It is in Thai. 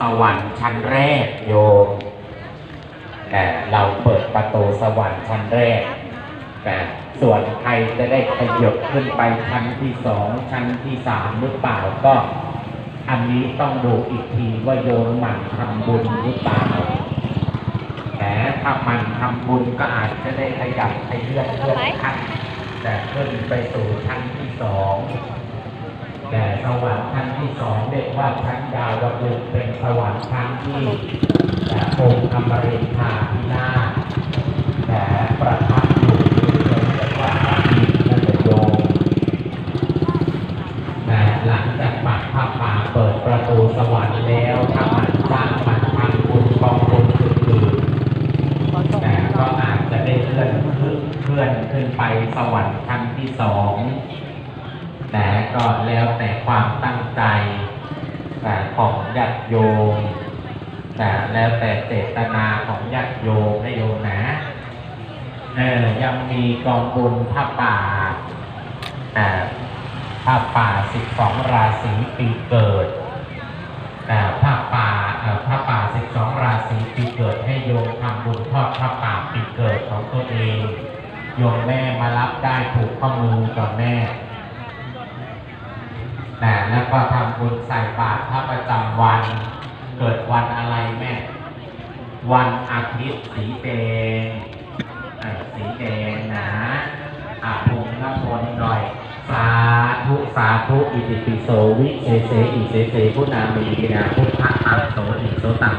สวรรค์ชั้นแรกโยมแต่เราเปิดประตูสวรรค์ชั้นแรก แต่ส่วนใครจะได้ขยบขึ้นไปชั้นที่สองชั้นที่สามหรือเปล่าก็ อันนี้ต้องดูอีกทีว่าโยมหมั่นทำบุญหรือเปล่าแต่ถ้ามันทำบุญก็อาจจะได้ขยับขยื่นเลื่อนขั้นแต่ขึ้นไปสู่ชั้นที่สอง แต่สวรรค์ชั้นที่สองเรียกว่าชั้นดาวดึงเป็นสวรรค์ชั้นที่แต่องค์อมรินทาพินาแต่ประทับอยู่ที่เรียกว่าอาทิตย์นั่นเองโยมแต่หลังจากปักผ้าป่าเปิดประตูสวรรค์แล้วถ้ามันสร้างมันทำบุญกองบุญอื่นแต่ก็อาจจะได้เลื่อนขึ้นเคลื่อนขึ้นไปสวรรค์ชั้นที่สอง แต่ก็แล้วแต่ความตั้งใจแต่ของญาติโยมแต่แล้วแต่เจตนาของญาติโยมนะโยมนะเออยังมีกองบุญผ้าป่าอ่าผ้าป่าสิบสองราศีปีเกิดแต่ผ้าป่าเอ่อผ้าป่าสิบสองราศีปีเกิดให้โยมทำบุญทอดผ้าป่าปีเกิดของตัวเองโยมแม่มารับได้ถูกข้อมือกับแม่ นะแล้วก็ทำบุญใส่บาตรพระประจำวัน เกิดวันอะไรแม่ วันอาทิตย์สีแดงสีแดงนะอาภงน้ำมนหน่อย สาธุ สาธุ อิติปิโส วิเศษเสอิเศเสพุนามีนาพุทธะอังโสอิโสตัง